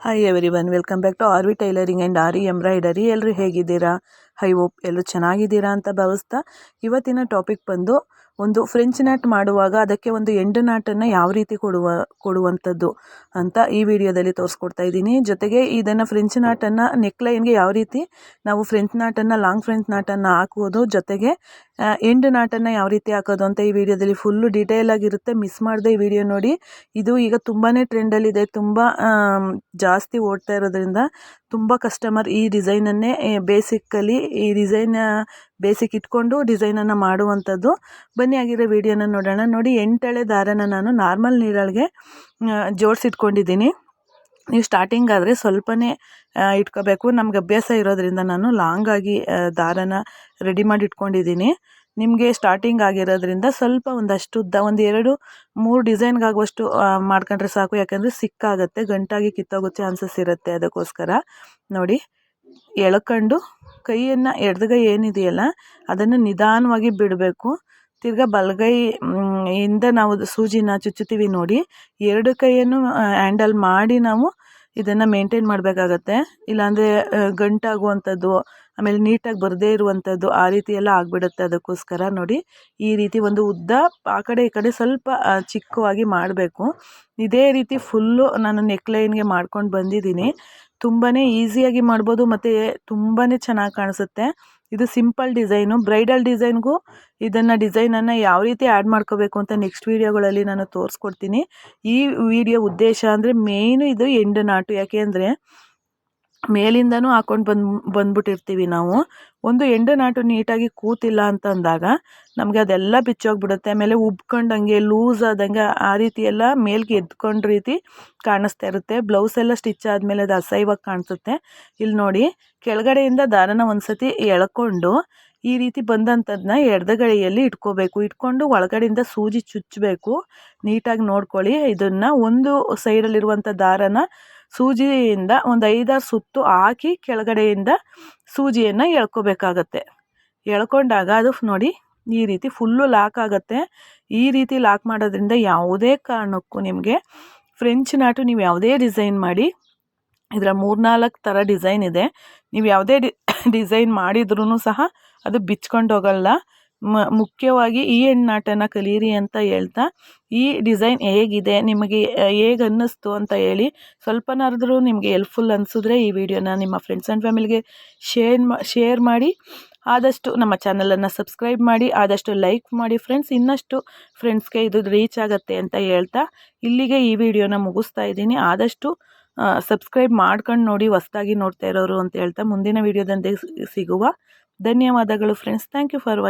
Hi everyone welcome back to R V tailoring and aari embroidery ಎಲ್ಲರೂ ಹೇಗಿದ್ದೀರಾ? High ಓಪ್ ಎಲ್ಲರೂ ಚೆನ್ನಾಗಿದ್ದೀರಾ ಅಂತ ಭಾವಿಸ್ತಾ ಇವತ್ತಿನ ಟಾಪಿಕ್ ಬಂದು ಒಂದು ಫ್ರೆಂಚ್ ನಾಟ್ ಮಾಡುವಾಗ ಅದಕ್ಕೆ ಒಂದು ಎಂಡು ನಾಟನ್ನು ಯಾವ ರೀತಿ ಕೊಡುವ, ಕೊಡುವಂಥದ್ದು ಅಂತ ಈ ವಿಡಿಯೋದಲ್ಲಿ ತೋರಿಸ್ಕೊಡ್ತಾ ಇದ್ದೀನಿ. ಜೊತೆಗೆ ಇದನ್ನು ಫ್ರೆಂಚ್ ನಾಟನ್ನು, ನೆಕ್ಲೈನ್ಗೆ ಯಾವ ರೀತಿ ನಾವು ಫ್ರೆಂಚ್ ನಾಟನ್ನು ಲಾಂಗ್ ಫ್ರೆಂಚ್ ನಾಟನ್ನು ಹಾಕುವುದು, ಜೊತೆಗೆ ಎಂಡ್ ನಾಟನ್ನು ಯಾವ ರೀತಿ ಹಾಕೋದು ಅಂತ ಈ ವಿಡಿಯೋದಲ್ಲಿ ಫುಲ್ಲು ಡೀಟೇಲ್ ಆಗಿರುತ್ತೆ. ಮಿಸ್ ಮಾಡದೆ ಈ ವಿಡಿಯೋ ನೋಡಿ. ಇದು ಈಗ ತುಂಬಾ ಟ್ರೆಂಡಲ್ಲಿದೆ ತುಂಬ ಜಾಸ್ತಿ ಓಡ್ತಾ ಇರೋದ್ರಿಂದ ತುಂಬ ಕಸ್ಟಮರ್ ಈ ಡಿಸೈನನ್ನೇ ಬೇಸಿಕ್ಕಲಿ ಈ ಡಿಸೈನ್ ಬೇಸಿಕ್ ಇಟ್ಕೊಂಡು ಡಿಸೈನನ್ನು ಮಾಡುವಂಥದ್ದು. ಬನ್ನಿ ಆಗಿರೋ ವಿಡಿಯೋನ ನೋಡೋಣ. ನೋಡಿ, ಎಂಟಳೆ ದಾರನ ನಾನು ನಾರ್ಮಲ್ ನೀರೊಳಗೆ ಜೋಡಿಸಿಟ್ಕೊಂಡಿದ್ದೀನಿ. ನೀವು ಸ್ಟಾರ್ಟಿಂಗ್ ಆದರೆ ಸ್ವಲ್ಪನೇ ಇಟ್ಕೋಬೇಕು. ನಮ್ಗೆ ಅಭ್ಯಾಸ ಇರೋದ್ರಿಂದ ನಾನು ಲಾಂಗಾಗಿ ದಾರನ ರೆಡಿ ಮಾಡಿ ಇಟ್ಕೊಂಡಿದ್ದೀನಿ ನಿಮಗೆ ಸ್ಟಾರ್ಟಿಂಗ್ ಆಗಿರೋದ್ರಿಂದ ಸ್ವಲ್ಪ ಒಂದಷ್ಟು ಉದ್ದ ಒಂದು ಎರಡು, ಮೂರು ಡಿಸೈನ್ಗಾಗುವಷ್ಟು ಮಾಡ್ಕೊಂಡ್ರೆ ಸಾಕು. ಯಾಕಂದರೆ ಸಿಕ್ಕಾಗುತ್ತೆ, ಗಂಟಾಗಿ ಕಿತ್ತೋಗೋ ಚಾನ್ಸಸ್ ಇರುತ್ತೆ ಅದಕ್ಕೋಸ್ಕರ. ನೋಡಿ, ಎಳ್ಕೊಂಡು ಕೈಯನ್ನು ಎಡಗೈ ಏನಿದೆಯಲ್ಲ, ಅದನ್ನು ನಿಧಾನವಾಗಿ ಬಿಡಬೇಕು. ತಿರ್ಗಾ ಬಲಗೈ ಇಂದ ನಾವು ಸೂಜಿನ ಚುಚ್ಚುತ್ತೀವಿ ನೋಡಿ, ಎರಡು ಕೈಯನ್ನು ಹ್ಯಾಂಡಲ್ ಮಾಡಿ ನಾವು ಇದನ್ನು ಮೇಂಟೈನ್ ಮಾಡಬೇಕಾಗತ್ತೆ. ಇಲ್ಲಾಂದರೆ ಗಂಟಾಗುವಂಥದ್ದು ಆಮೇಲೆ ನೀಟಾಗಿ ಬರದೇ ಇರುವಂಥದ್ದು ಆ ರೀತಿ ಎಲ್ಲ ಆಗಿಬಿಡುತ್ತೆ ಅದಕ್ಕೋಸ್ಕರ ನೋಡಿ. ಈ ರೀತಿ ಒಂದು ಉದ್ದ ಆ ಕಡೆ ಈ ಕಡೆ ಸ್ವಲ್ಪ ಚಿಕ್ಕವಾಗಿ ಮಾಡಬೇಕು. ಇದೇ ರೀತಿ ಫುಲ್ಲು ನಾನು ನೆಕ್ಲೈನ್ಗೆ ಮಾಡ್ಕೊಂಡು ಬಂದಿದ್ದೀನಿ. ತುಂಬಾ ಈಸಿಯಾಗಿ ಮಾಡ್ಬೋದು ಮತ್ತು ತುಂಬಾ ಚೆನ್ನಾಗಿ ಕಾಣಿಸುತ್ತೆ. ಇದು ಸಿಂಪಲ್ ಡಿಸೈನು. ಬ್ರೈಡಲ್ ಡಿಸೈನ್ಗೂ ಇದನ್ನು ಡಿಸೈನನ್ನು ಯಾವ ರೀತಿ ಆ್ಯಡ್ ಮಾಡ್ಕೋಬೇಕು ಅಂತ ನೆಕ್ಸ್ಟ್ ವೀಡಿಯೋಗಳಲ್ಲಿ ನಾನು ತೋರಿಸ್ಕೊಡ್ತೀನಿ. ಈ ವಿಡಿಯೋ ಉದ್ದೇಶ ಅಂದರೆ ಮೇಯ್ನು ಇದು ಎಂಡು ನಾಟು. ಯಾಕೆ ಮೇಲಿಂದನೂ ಹಾಕೊಂಡು ಬಂದು, ಬಂದ್ಬಿಟ್ಟಿರ್ತೀವಿ ನಾವು. ಒಂದು ಎಂಡು ನಾಟು ನೀಟಾಗಿ ಕೂತಿಲ್ಲ ಅಂತ ಅಂದಾಗ ನಮಗೆ ಅದೆಲ್ಲ ಬಿಚ್ಚೋಗ್ಬಿಡುತ್ತೆ. ಆಮೇಲೆ ಉಬ್ಕೊಂಡಂಗೆ ಲೂಸ್ ಆದಂಗೆ ಆ ರೀತಿ ಎಲ್ಲ ಮೇಲ್ಗೆ ಎದ್ಕೊಂಡ ರೀತಿ ಕಾಣಿಸ್ತಾ ಇರುತ್ತೆ. ಬ್ಲೌಸ್ ಎಲ್ಲ ಸ್ಟಿಚ್ ಆದಮೇಲೆ ಅದು ಅಸಹ್ಯವಾಗಿ ಕಾಣಿಸುತ್ತೆ. ಇಲ್ಲಿ ನೋಡಿ, ಕೆಳಗಡೆಯಿಂದ ದಾರನ ಒಂದು ಸತಿ ಎಳ್ಕೊಂಡು ಈ ರೀತಿ ಬಂದಂಥದ್ದನ್ನ ಎಡದಗಳಿಯಲ್ಲಿ ಇಟ್ಕೋಬೇಕು. ಇಟ್ಕೊಂಡು ಒಳಗಡೆಯಿಂದ ಸೂಜಿ ಚುಚ್ಚಬೇಕು ನೀಟಾಗಿ ನೋಡ್ಕೊಳ್ಳಿ. ಇದನ್ನು ಒಂದು ಸೈಡಲ್ಲಿರುವಂಥ ದಾರನ ಸೂಜಿಯಿಂದ ಒಂದು ಐದಾರು ಸುತ್ತು ಹಾಕಿ ಕೆಳಗಡೆಯಿಂದ ಸೂಜಿಯನ್ನು ಎಳ್ಕೋಬೇಕಾಗತ್ತೆ. ಎಳ್ಕೊಂಡಾಗ ಅದು ನೋಡಿ ಈ ರೀತಿ ಫುಲ್ಲು ಲಾಕ್ ಆಗುತ್ತೆ. ಈ ರೀತಿ ಲಾಕ್ ಮಾಡೋದ್ರಿಂದ ಯಾವುದೇ ಕಾರಣಕ್ಕೂ ನಿಮಗೆ ಫ್ರೆಂಚ್ ನಾಟು ನೀವು ಯಾವುದೇ ಡಿಸೈನ್ ಮಾಡಿ ಇದರ ಮೂರ್ನಾಲ್ಕು ಥರ ಡಿಸೈನ್ ಇದೆ. ನೀವು ಯಾವುದೇ ಡಿ, ಡಿಸೈನ್ ಮಾಡಿದ್ರೂ ಸಹ ಅದು ಬಿಚ್ಕೊಂಡು ಹೋಗಲ್ಲ. ಮ, ಮುಖ್ಯವಾಗಿ ಈ ಹೆಣ್ಣಾಟನ ಕಲೀರಿ ಅಂತ ಹೇಳ್ತಾ, ಈ ಡಿಸೈನ್ ಹೇಗಿದೆ, ನಿಮಗೆ ಹೇಗೆ ಅನ್ನಿಸ್ತು ಅಂತ ಹೇಳಿ ಸ್ವಲ್ಪನಾದ್ರೂ ನಿಮಗೆ ಎಲ್ಪ್ಫುಲ್ ಅನಿಸಿದ್ರೆ ಈ ವಿಡಿಯೋನ ನಿಮ್ಮ ಫ್ರೆಂಡ್ಸ್ ಆ್ಯಂಡ್ ಫ್ಯಾಮಿಲಿಗೆ ಶೇರ್ ಮಾ, ಶೇರ್ ಮಾಡಿ. ಆದಷ್ಟು ನಮ್ಮ ಚಾನಲನ್ನು ಸಬ್ಸ್ಕ್ರೈಬ್ ಮಾಡಿ, ಆದಷ್ಟು ಲೈಕ್ ಮಾಡಿ ಫ್ರೆಂಡ್ಸ್ ಇನ್ನಷ್ಟು ಫ್ರೆಂಡ್ಸ್ಗೆ ಇದು ರೀಚ್ ಆಗುತ್ತೆ ಅಂತ ಹೇಳ್ತಾ, ಇಲ್ಲಿಗೆ ಈ ವಿಡಿಯೋನ ಮುಗಿಸ್ತಾ ಇದ್ದೀನಿ. ಆದಷ್ಟು ಸಬ್ಸ್ಕ್ರೈಬ್ ಮಾಡ್ಕೊಂಡು ನೋಡಿ, ಹೊಸ್ದಾಗಿ ನೋಡ್ತಾ ಇರೋರು ಅಂತ ಹೇಳ್ತಾ ಮುಂದಿನ ವಿಡಿಯೋದಂತೆ ಸಿಗುವ. ಧನ್ಯವಾದಗಳು ಫ್ರೆಂಡ್ಸ್ ಥ್ಯಾಂಕ್ ಯು ಫಾರ್